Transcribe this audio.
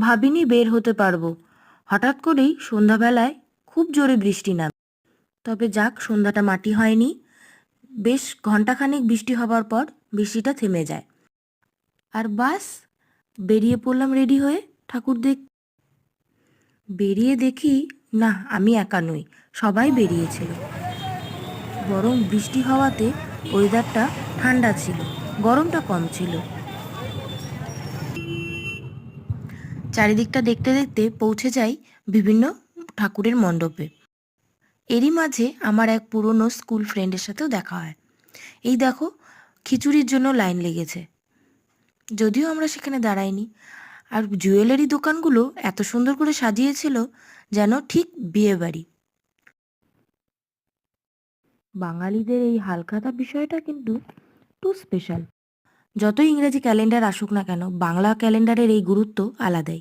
ভাবিনি বের হতে পারব। হঠাৎ করেই সন্ধ্যাবেলায় খুব জোরে বৃষ্টি নামে। তবে যাক, সন্ধ্যাটা মাটি হয়নি। বেশ ঘন্টাখানেক বৃষ্টি হবার পর বৃষ্টিটা থেমে যায়। আর বাস, বেরিয়ে পড়লাম রেডি হয়ে ঠাকুর দেখ বেরিয়ে দেখি, না, আমি একা নই, সবাই বেরিয়েছিল। বরং বৃষ্টি হওয়াতে ওয়েদারটা ঠান্ডা ছিল, গরমটা কম ছিল। চারিদিকটা দেখতে দেখতে পৌঁছে যাই বিভিন্ন ঠাকুরের মণ্ডপে। এরই মাঝে আমার এক পুরনো স্কুল ফ্রেন্ডের সাথেও দেখা হয়। এই দেখো, খিচুড়ির জন্য লাইন লেগেছে। যদিও আমরা সেখানে দাঁড়াইনি, আর জুয়েলারি দোকানগুলো এত সুন্দর করে সাজিয়েছিল যেন ঠিক বিয়ে বাড়ি। বাঙালিদের এই হালখাতা বিষয়টা কিন্তু টু স্পেশাল যতই ইংরেজি ক্যালেন্ডার আসুক না কেন বাংলা ক্যালেন্ডারের এই গুরুত্ব আলাদাই।